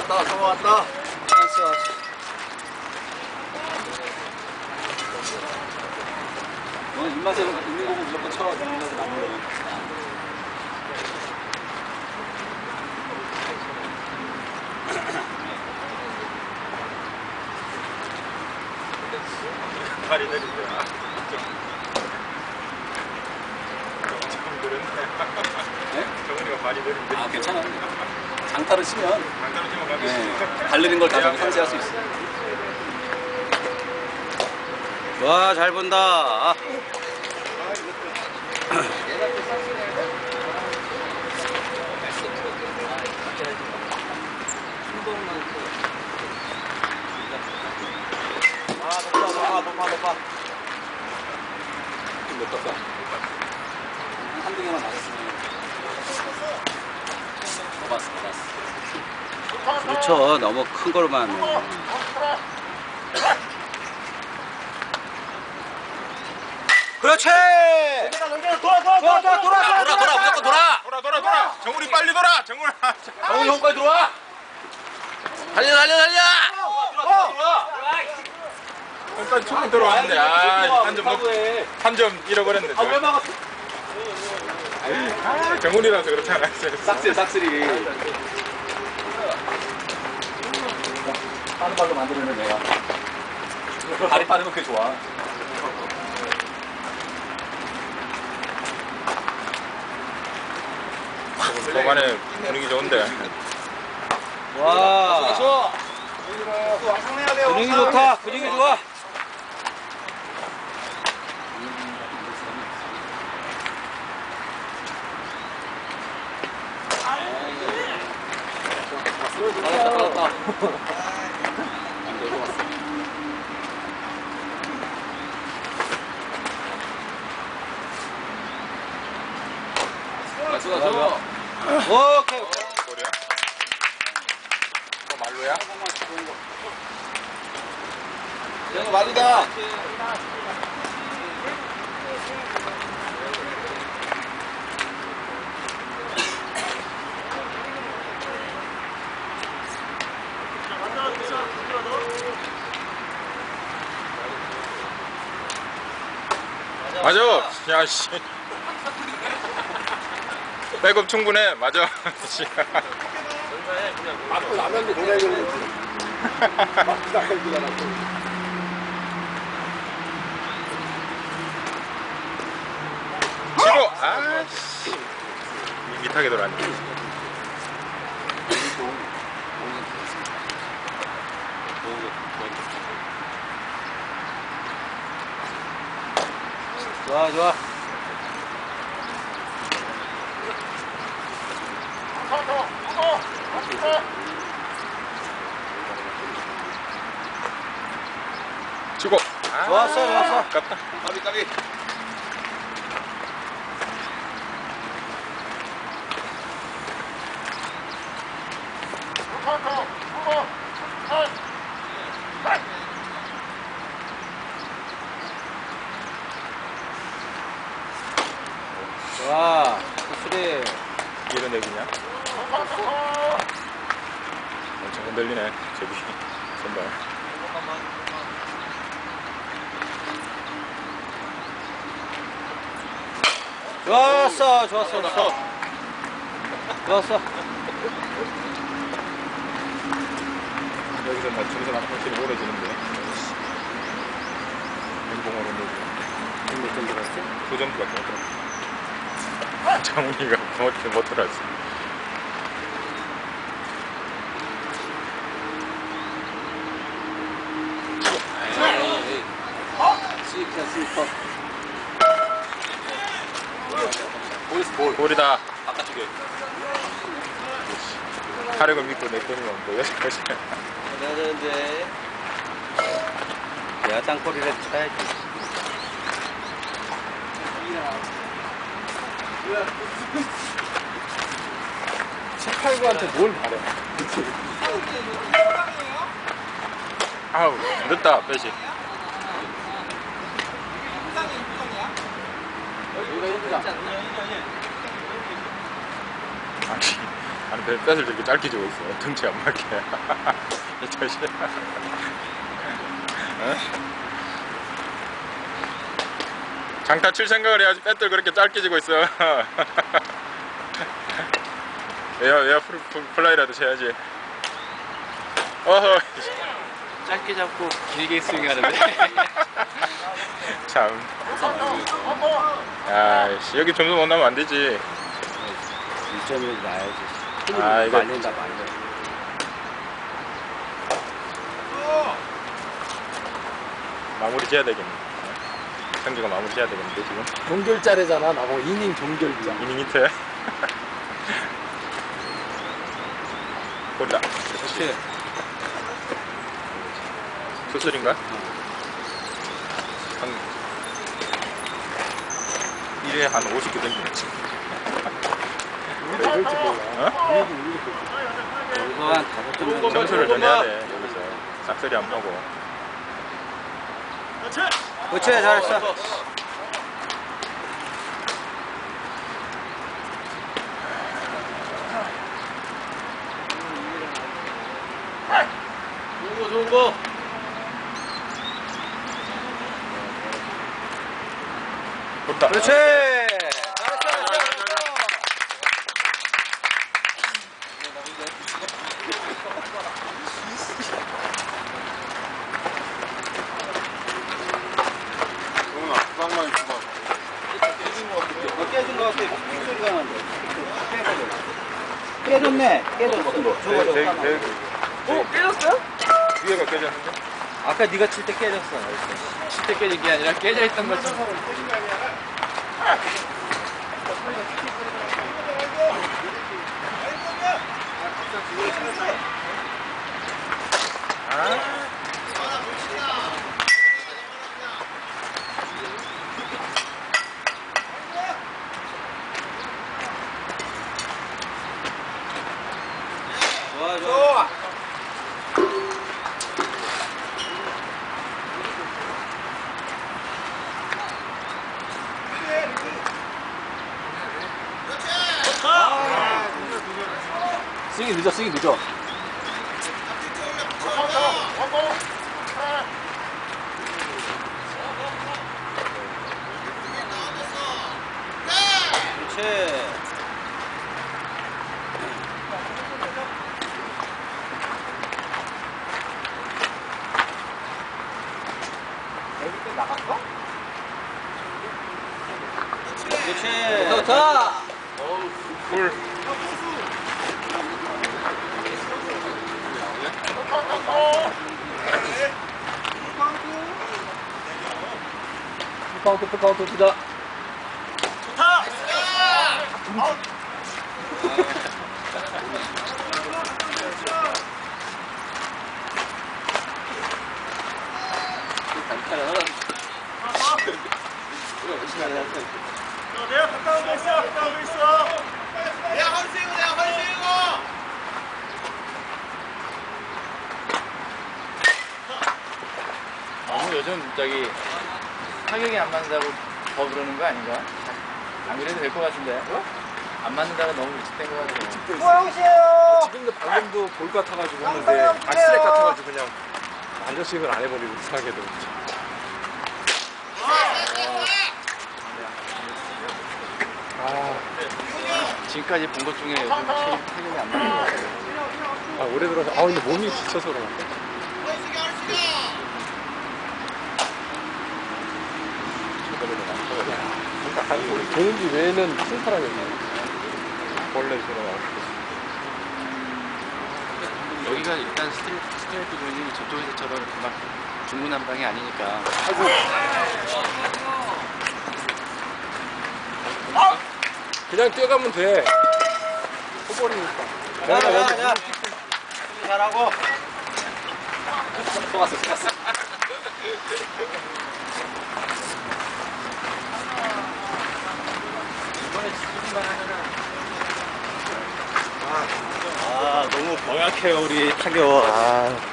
왔다, 성호 왔다. 왔어 왔어 너는 입맛에 있는 거고 무조건 쳐내 입맛에 맞는 거. 좀 그렇네. 네? 정은이가 발이 내린데. 아 괜찮아 장타를 치면 네, 달리는 걸 다 상쇄할 수 있어 와, 잘 본다. 아, 높아, 높아, 높아, 높아. 몇 떴어? 한두 개만 맞았으면 넘었어 그렇죠. 너무 큰 걸만. 그렇지! 돌아, 돌아, 돌아, 돌아, 돌아, 돌아, 무조건 돌아! 돌아 돌아 돌아. 정훈이 빨리 돌아. 정훈아. 정훈이 형까지 들어와! 달려, 달려, 달려! 일단 충분히 들어왔는데 아한점 해. 한점 잃어버렸네. 아왜 막았어? 아, 정훈이라서 그렇지 않았어요. 싹쓸이 싹쓸이 빠른 발로 만들어내 내가 발이 빠르면 그게 좋아 초반에 분위기 좋은데. 와. 분위기 좋다. 분위기 좋아. 받았다 받았다 안 되고 왔어 아, 좋아 좋아 오케이. 소리야? 또 말로야? 이거 말이다. 맞아. 야 씨. 백업 충분해. 맞아. 씨. 맞고 나면도 노래 걸리지. 맞고 나면도 치고. 아. 씨. 밋밋하게 돌았네. 좋아, 좋아. 치고. 아, 좋았어, 좋았어. 아깝다. 까비, 까비. 좋 아. 수리. 이런 얘기냐? 엄청 흔들리네. 저기. 선발. 좋았어, 좋았어, 좋았어. 좋았어. 여기서 맞추면서 나면 확실히 오래지는데. 행동을 했는데. 몇점 들었어? 두 점밖에 못 들었어. 정확히 못 들었어. 스위퍼 스위퍼 볼스 볼 볼이다. 타력을 믿고 내 편이면 뭐 여기까지. 내야 되는데. 내가 땅볼이라도 쳐야지. 18구한테 뭘 바래? 아우 늦다 1부다 아니 아니 배- 뱃을 저렇게 짧게 주고 있어. 등치 안 맞게. 이 자식아. 어? 장타 칠 생각을 해야지 뱃들 그렇게 짧게 지고 있어. 에어 에어 플라이라도 쳐야지. 어허. 짧게 잡고 길게 스윙하는데. 참. 아이씨 여기 점수 못 나면 안 되지. 1점이라도 나야지. 아, 이거- 말린다 말려. 마무리 지어야 되겠네. 성규가 마무리 지어야 되겠는데 지금. 종결자래잖아. 나보고 이닝 종결자. 이닝 히트. 볼다. 그렇지. 수술인가? 한 1회 한 50개 던지네 지금. 이럴지 몰라. 어? 이거 한 다섯 점. 점수를 좀 해야 돼 여기서 싹소리 안 보고. 그렇지 잘했어. 좋은 거, 좋은 거. 그렇지. 잘했어. 잘했어. 깨진 거 같아. 삑 소리가 나는데. 깨졌네. 깨졌어. 저거 저거. 제, 하나. 제, 어, 깨졌어요? 위에가 깨졌는데? 아까 네가 칠 때 깨졌어. 실제 깨진 게 아니라 깨져 있던 거지. 좋아 좋아. 스윙이 늦어 스윙이 늦어. 그렇지. 그렇지. 좋다. 볼. 풀 카운트 풀카운트 주자. 너무 요즘 저기 타격이 안 맞는다고 더 그러는 거 아닌가? 안 그래도 될 것 같은데? 안 맞는다고 너무 위축된 것 같아요. 지금도 방금도 볼 같아가지고 했는데 악스렉 같아가지고 그냥 안저스윙을 안 해버리고 이상하게도 아, 지금까지 본 것 중에 요즘 타격- 타격이 안 맞는 것 같아요. 아 올해 들어서 아 근데 몸이 지쳐서 그런가 도는지 외에는 큰 사람이 없네 원래 나오고. 여기가 일단 스트레이트, 스트레이트 저쪽에서처럼 막 중구난방이 아니니까. 그냥 뛰어가면 돼. 호버리니까. 내가 여기 잘하고. 좋았어 좋았어 아, 너무 병약해요, 우리 타격. 아